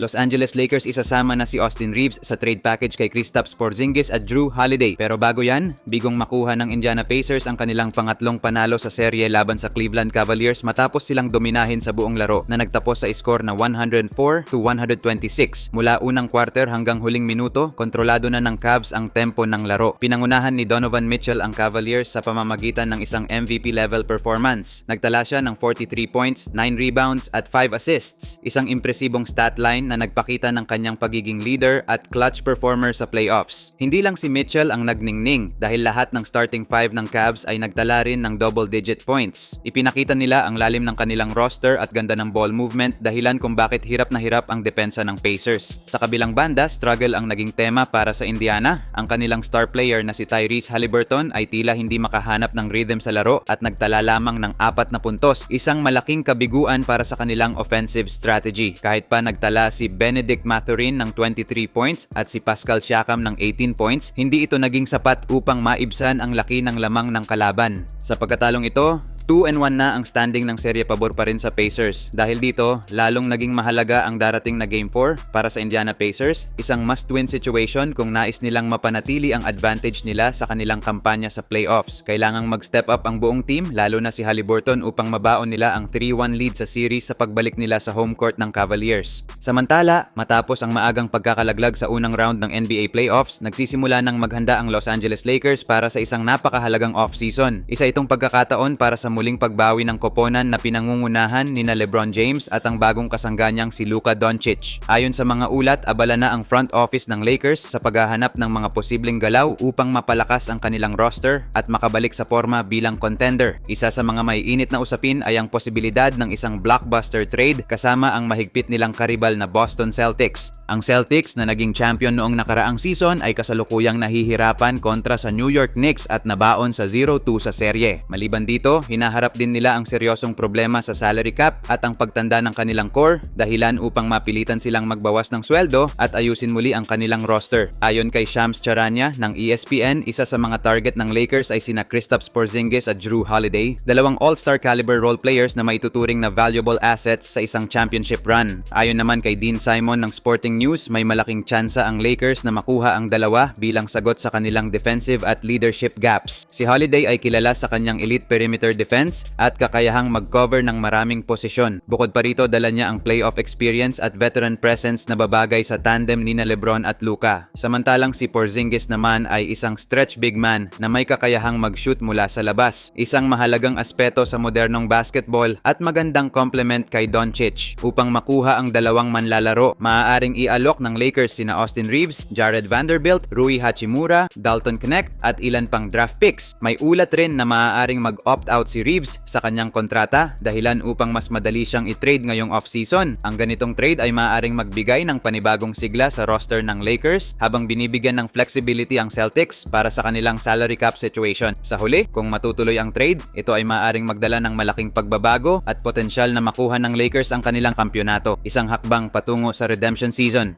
Los Angeles Lakers isasama na si Austin Reeves sa trade package kay Kristaps Porzingis at Drew Holiday. Pero bago yan, bigong makuha ng Indiana Pacers ang kanilang pangatlong panalo sa serye laban sa Cleveland Cavaliers matapos silang dominahin sa buong laro na nagtapos sa score na 104 to 126. Mula unang quarter hanggang huling minuto, kontrolado na ng Cavs ang tempo ng laro. Pinangunahan ni Donovan Mitchell ang Cavaliers sa pamamagitan ng isang MVP level performance. Nagtala siya ng 43 points, 9 rebounds at 5 assists. Isang impresibong stat line na nagpakita ng kanyang pagiging leader at clutch performer sa playoffs. Hindi lang si Mitchell ang nagningning dahil lahat ng starting five ng Cavs ay nagtala rin ng double-digit points. Ipinakita nila ang lalim ng kanilang roster at ganda ng ball movement dahilan kung bakit hirap na hirap ang depensa ng Pacers. Sa kabilang banda, struggle ang naging tema para sa Indiana. Ang kanilang star player na si Tyrese Halliburton ay tila hindi makahanap ng rhythm sa laro at nagtala lamang ng apat na puntos, isang malaking kabiguan para sa kanilang offensive strategy. Kahit pa nagtala Benedict Mathurin ng 23 points at si Pascal Siakam ng 18 points, hindi ito naging sapat upang maibsan ang laki ng lamang ng kalaban. Sa pagkatalong ito, 2 and 1 na ang standing ng serye pabor pa rin sa Pacers. Dahil dito, lalong naging mahalaga ang darating na Game 4 para sa Indiana Pacers, isang must-win situation kung nais nilang mapanatili ang advantage nila sa kanilang kampanya sa playoffs. Kailangang mag-step up ang buong team, lalo na si Halliburton upang mabaon nila ang 3-1 lead sa series sa pagbalik nila sa home court ng Cavaliers. Samantala, matapos ang maagang pagkakalaglag sa unang round ng NBA playoffs, nagsisimula ng maghanda ang Los Angeles Lakers para sa isang napakahalagang off-season. Isa itong pagkakataon para sa muling pagbawi ng koponan na pinangungunahan ni na LeBron James at ang bagong kasangga niyang si Luka Doncic. Ayon sa mga ulat, abala na ang front office ng Lakers sa paghahanap ng mga posibleng galaw upang mapalakas ang kanilang roster at makabalik sa forma bilang contender. Isa sa mga may init na usapin ay ang posibilidad ng isang blockbuster trade kasama ang mahigpit nilang karibal na Boston Celtics. Ang Celtics na naging champion noong nakaraang season ay kasalukuyang nahihirapan kontra sa New York Knicks at nabaon sa 0-2 sa serye. Maliban dito, hinaharap din nila ang seryosong problema sa salary cap at ang pagtanda ng kanilang core dahilan upang mapilitan silang magbawas ng sweldo at ayusin muli ang kanilang roster. Ayon kay Shams Charania ng ESPN, isa sa mga target ng Lakers ay sina Kristaps Porzingis at Drew Holiday, dalawang all-star caliber role players na maituturing na valuable assets sa isang championship run. Ayon naman kay Dean Simon ng Sporting News, may malaking tsansa ang Lakers na makuha ang dalawa bilang sagot sa kanilang defensive at leadership gaps. Si Holiday ay kilala sa kanyang elite perimeter defense at kakayahang mag-cover ng maraming posisyon. Bukod pa rito, dala niya ang playoff experience at veteran presence na babagay sa tandem ni na Lebron at Luka. Samantalang si Porzingis naman ay isang stretch big man na may kakayahang mag-shoot mula sa labas. Isang mahalagang aspeto sa modernong basketball at magandang complement kay Doncic. Upang makuha ang dalawang manlalaro, maaaring i-alok ng Lakers sina Austin Reeves, Jared Vanderbilt, Rui Hachimura, Dalton Knecht at ilan pang draft picks. May ulat rin na maaaring mag-opt out si Reeves sa kanyang kontrata dahilan upang mas madali siyang i-trade ngayong off-season. Ang ganitong trade ay maaaring magbigay ng panibagong sigla sa roster ng Lakers habang binibigyan ng flexibility ang Celtics para sa kanilang salary cap situation. Sa huli, kung matutuloy ang trade, ito ay maaaring magdala ng malaking pagbabago at potensyal na makuha ng Lakers ang kanilang kampyonato, isang hakbang patungo sa redemption season.